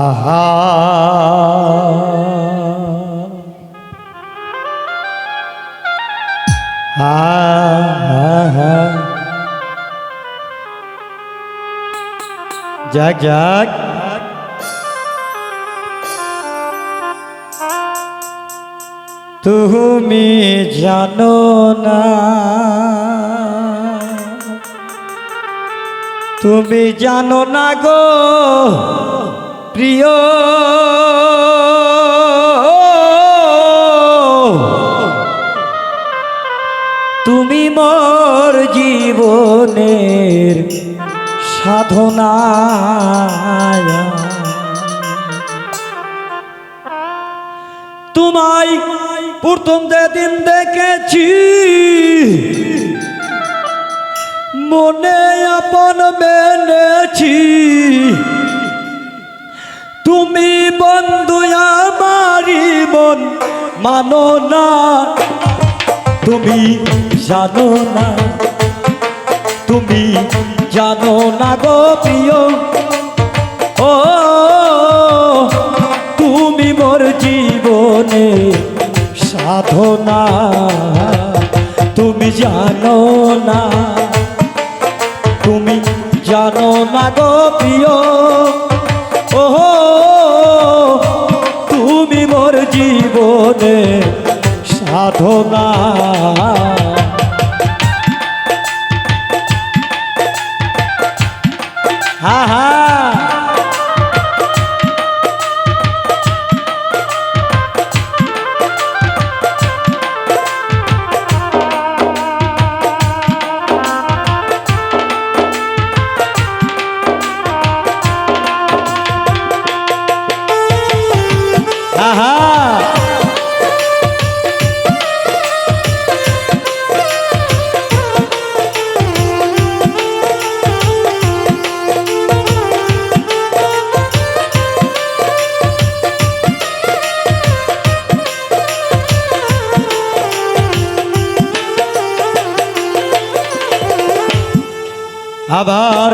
আহা। যাক যাক। তুমি জানো না। তুমি জানো না গো। প্রিয়। তুমি মোর জীবনের সাধনা তোমায় প্রথম যেদিন দেখেছি মনে আপন মেনেছি। তুমি বন্ধু আমারি মন, মানো না। তুমি জানো না। তুমি জানো না গো প্রিয়। ও, তুমি মোর জীবনে সাধনা। তুমি জানো না। তুমি জানো না গো প্রিয়। ও জীবনে সাধনা। হা হা। আবার।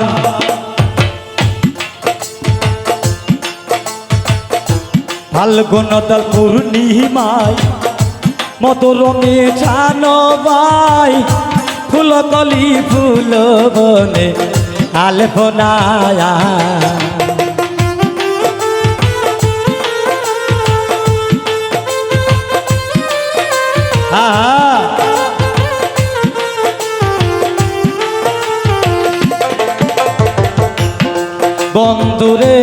ফাল্গুন দল পূর্ণিমায় মধুরমে রঙে ভাই ফুল কলি ফুল বনে আলপনায়া। বন্ধুরে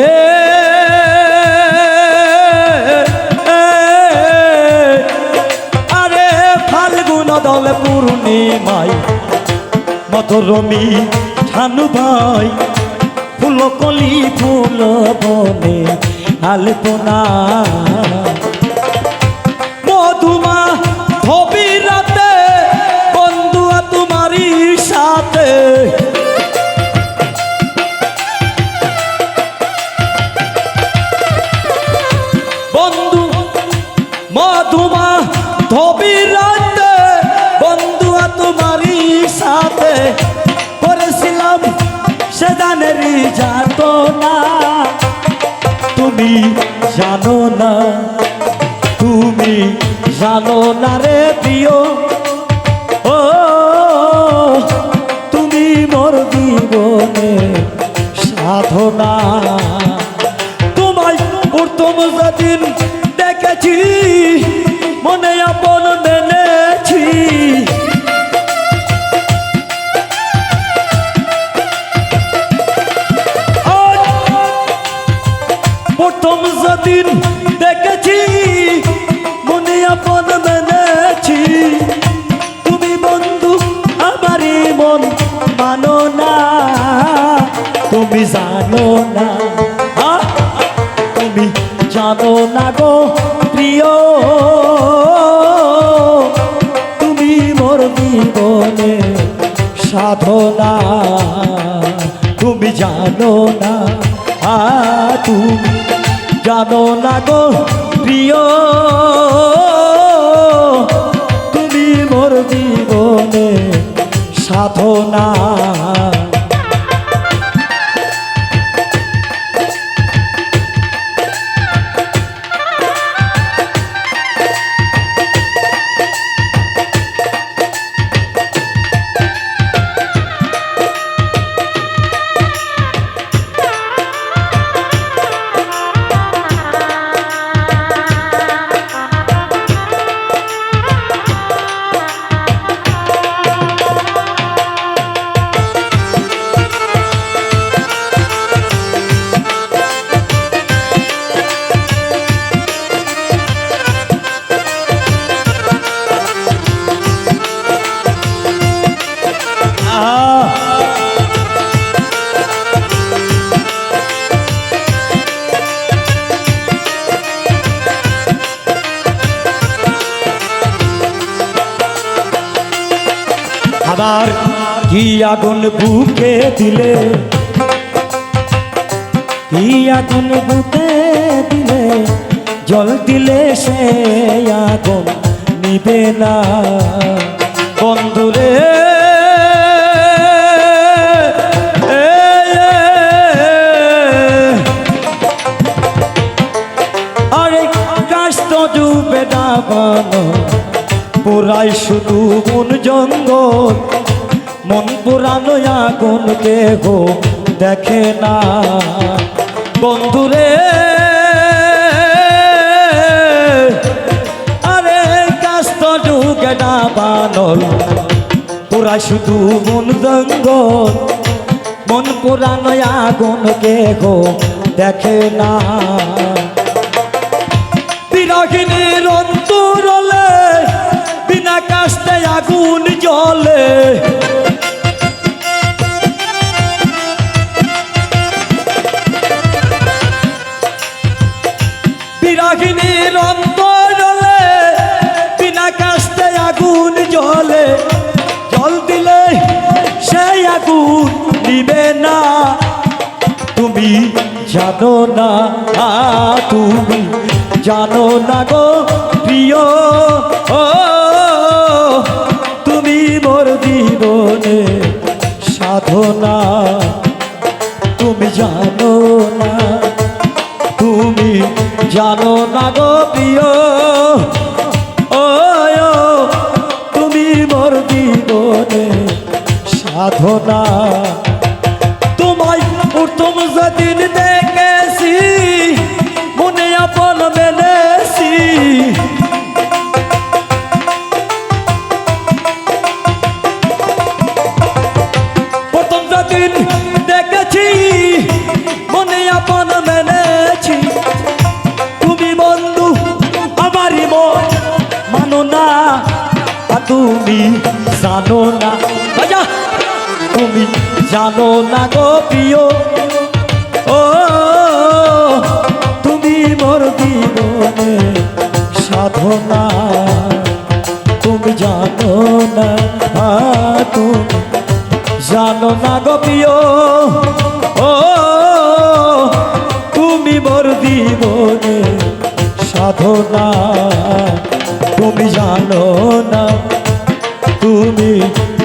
আরে ফাল্গুন দল পূর্ণিমাই মধুরমি ঠানু ভাই ফুল কলি ফুল বনে আলপনা। মধুমা ধবি রাতে বন্ধুয়া তোমারই সাথে। জানো না? তুমি জানো না রে প্রিয়? ও তুমি মোর জীবনে সাধনা। যেদিন দেখেছি, মনে আপন মেনেছি। তুমি বন্ধু, আমারই মন মানো না। তুমি জানো না তুমি জানো না গো প্রিয়। তুমি মোর জীবনে সাধনা। তুমি জানো না, আ, তুমি জানো না গো প্রিয় তুমি মোর জীবনে সাধনা আমার কি আগুন বুকে দিলে? কি আগুন বুকে দিলে? জল দিলে সে আগুন নিবে না। বন্ধুরে আরে গাছ তো ডুবে ডাবানো জঙ্গল মন পুরানো আগুন কেহ দেখে না। বন্ধুরে আরে গাছ তো ডুবে ডাবানল পুরা শুধু মন জঙ্গল। মন পুরানো আগুন কেহ দেখে না। বিরাগিনীর অন্তরলে কাস্তে আগুন জ্বলে। বিরাগিনীর অন্তরলে বিনা কাস্তে আগুন জ্বলে। জল দিলে সেই আগুন নিবে না। তুমি জানো না, তুমি জানো না গো প্রিয়। ও তুমি মোর জীবনে সাধনা। তুমি জানো না, তুমি জানো না গো প্রিয়। ও তুমি মোর জীবনে সাধনা। তুমি জানো না। তুমি জানো না গো প্রিয়। ও, তুমি মোর জীবনে সাধনা। তুমি জানো না তুমি জানো না গো প্রিয়। ও, তুমি মোর জীবনে সাধনা। তুমি জানো না তুমি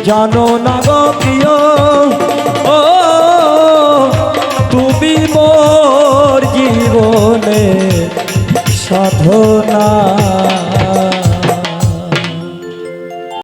জানো না গো প্রিয়। ও তুমি মোর জীবনে সাধনা।